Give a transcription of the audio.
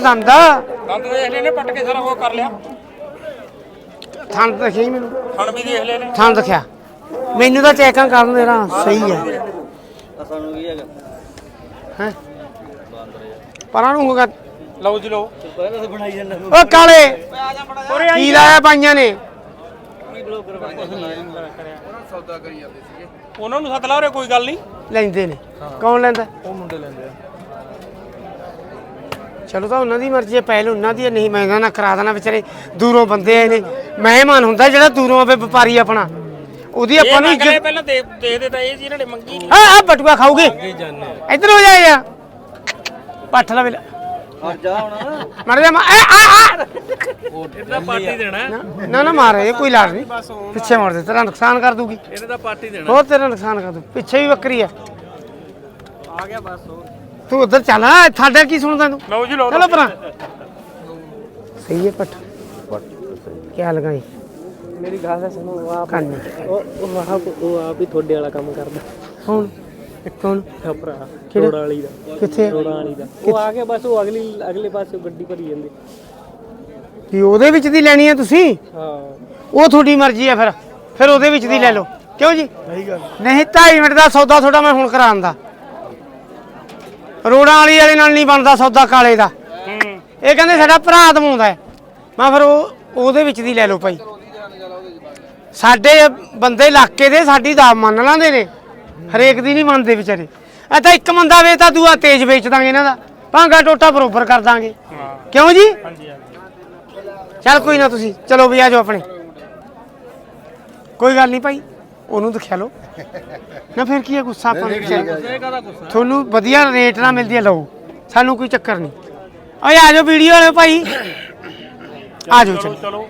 ਦੰਦ। ਦੰਦ ਦੇਖ ਪੱਟ ਕੇ ਸਾਰਾ ਉਹ ਕਰ ਲਿਆ। ਥਣ ਦਿਖੀ ਮੈਨੂੰ। ਹਣ ਵੀ ਦੇਖ ਲੈ ਨੇ। ਥਣ ਦਿਖਿਆ। ਮੈਨੂੰ ਤਾਂ ਚੈੱਕਾਂ ਕਰਨ ਦੇ ਰਾਂ ਸਹੀ ਹੈ। ਸਾਨੂੰ ਕੀ ਹੈਗਾ ਹੈ? ਪਰਾਂ ਨੂੰ ਹੋਗਾ ਲਓ ਜੀ ਲਓ। ਪਹਿਲਾਂ ਤਾਂ ਬਣਾਈ ਜਾਂਦਾ ਓ ਕਾਲੇ ਕੀ ਲਾਇਆ ਬਾਈਆਂ ਨੇ? ਉਹਨਾਂ ਨੂੰ ਸੱਦ ਲਾ ਉਰੇ ਕੋਈ ਗੱਲ ਨਹੀਂ। ਲੈਂਦੇ ਨੇ। ਕੌਣ ਲੈਂਦਾ? ਉਹ ਮੁੰਡੇ ਲੈਂਦੇ ਆ। ਚਲੋ ਤਾਂ ਉਹਨਾਂ ਦੀ ਮਰਜ਼ੀ ਹੈ ਪਹਿਲ ਉਹਨਾਂ ਦੀ ਹੈ, ਨਹੀਂ ਮੈਂ ਇਹਨਾਂ ਨਾਲ ਕਰਾ ਦੇਣਾ ਵਿਚਾਰੇ। ਦੂਰੋਂ ਬੰਦੇ ਆਏ ਨੇ। ਮਹਿਮਾਨ ਹੁੰਦਾ ਜਿਹੜਾ ਦੂਰੋਂ ਆਵੇ ਵਪਾਰੀ ਆਪਣਾ। ਉਹਦੀ ਆਪਾਂ ਨੂੰ ਇੱਜ਼ਤ ਪਹਿਲਾਂ ਦੇ ਦੇ ਦੇ ਤਾਂ ਇਹ ਜੀ ਇਹਨਾਂ ਨੇ ਮੰਗੀ ਨਹੀਂ ਆ ਆ ਬਟੂਆ ਖਾਓਗੇ। ਇੱਧਰ ਹੋ ਜਾ ਯਾਰ। ਪੱਠ ਲਾ ਵੇਲਾ। ਆ ਜਾ ਹੁਣ ਮਰ ਜਾ ਮਾ ਆ ਆ। ਇਹਦਾ ਪਾਰਟੀ ਦੇਣਾ। ਨਾ- ਨਾ ਮਾਰੇ ਇਹ ਕੋਈ ਲਾੜ ਨਹੀਂ। ਪਿੱਛੇ ਮੋੜ ਦੇ ਤੇਰਾ ਨੁਕਸਾਨ ਕਰ ਦੂਗੀ। ਇਹਨੇ ਤਾਂ ਪਾਰਟੀ ਦੇਣਾ। ਹੋਰ ਤੇਰਾ ਨੁਕਸਾਨ ਕਰ ਦੂ। ਪਿੱਛੇ ਵੀ ਬੱਕਰੀ ਆ। ਆ ਗਿਆ ਬਸ ਤੂੰ ਉਧਰ ਚੱਲ ਆ ਸਾਡਾ ਕੀ ਸੁਣਦਾ ਤੂੰ? ਲਓ ਜੀ ਲਓ ਚਲੋ ਪਰਾਂ ਸਹੀ ਹੈ ਪੱਠ ਕੀ ਲਗਾਈ? ਮੇਰੀ ਗੱਲ ਸੁਣੋ ਆਪ ਕੰਨ ਉਹ ਉਹ ਆਪ ਉਹ ਆਪ ਹੀ ਤੁਹਾਡੇ ਵਾਲਾ ਕੰਮ ਕਰਦਾ। ਕੌਣ? ਕੌਣ? ਆ ਕਿਹੜਾ? ਰੋੜਾ ਵਾਲੀ ਦਾ। ਕਿੱਥੇ? ਰੋੜਾ ਵਾਲੀ ਦਾ। ਉਹ ਆ ਕੇ ਬਸ ਉਹ ਅਗਲੀ ਅਗਲੇ ਪਾਸੇ ਗੱਡੀ ਭਰੀ ਜਾਂਦੀ। ਵੀ ਉਹਦੇ ਵਿੱਚ ਦੀ ਲੈਣੀ ਹੈ ਤੁਸੀਂ? ਹਾਂ। ਉਹ ਤੁਹਾਡੀ ਮਰਜ਼ੀ ਹੈ ਫਿਰ। ਫਿਰ ਉਹਦੇ ਵਿੱਚ ਦੀ ਲੈ ਲਓ। ਕਿਉਂ ਜੀ? ਸਹੀ ਗੱਲ। ਨਹੀਂ 2.5 ਮਿੰਟ ਦਾ ਸੌਦਾ ਤੁਹਾਡਾ ਮੈਂ ਹੁਣ ਕਰਾਉਂਦਾ ਰੋੜਾਂ ਵਾਲੀ ਵਾਲੇ ਨਾਲ ਨਹੀਂ ਬਣਦਾ ਸੌਦਾ ਕਾਲੇ ਦਾ। ਇਹ ਕਹਿੰਦੇ ਸਾਡਾ ਭਰਾ ਦਵਾਉਂਦਾ ਹੈ। ਮੈਂ ਫਿਰ ਉਹ ਉਹਦੇ ਵਿੱਚ ਦੀ ਲੈ ਲਓ ਭਾਈ। ਸਾਡੇ ਬੰਦੇ ਇਲਾਕੇ ਦੇ ਸਾਡੀ ਦਾ ਮੰਨ ਲਾਂਦੇ ਨੇ। ਹਰੇਕ ਦੀ ਨਹੀਂ ਮੰਨਦੇ ਵਿਚਾਰੇ। ਇਹ ਤਾਂ ਇੱਕ ਬੰਦਾ ਵੇਚਦਾ ਦੂਆ ਤੇਜ ਵੇਚ ਦਾਂਗੇ ਇਹਨਾਂ ਦਾ। ਭਾਂਗਾ ਟੋਟਾ ਬਰੋਬਰ ਕਰ ਦਾਂਗੇ। ਕਿਉਂ ਜੀ? ਚੱਲ ਕੋਈ ਨਾ ਤੁਸੀਂ। ਚਲੋ ਵੀ ਆ ਜਾਓ ਆਪਣੇ। ਕੋਈ ਗੱਲ ਨਹੀਂ ਭਾਈ। ਉਹਨੂੰ ਦਿਖਾ ਲਓ। ਨਾ ਫਿਰ ਕੀ ਹੈ ਗੁੱਸਾ ਆਪਾਂ ਨੂੰ ਤੁਹਾਨੂੰ ਵਧੀਆ ਰੇਟ ਨਾਲ ਮਿਲਦੀ ਹੈ ਲਓ। ਸਾਨੂੰ ਕੋਈ ਚੱਕਰ ਨਹੀਂ। ਓਏ ਆ ਜਾਓ ਵੀਡੀਓ ਵਾਲੇ ਭਾਈ। ਆ ਜਾਓ ਚਲੋ।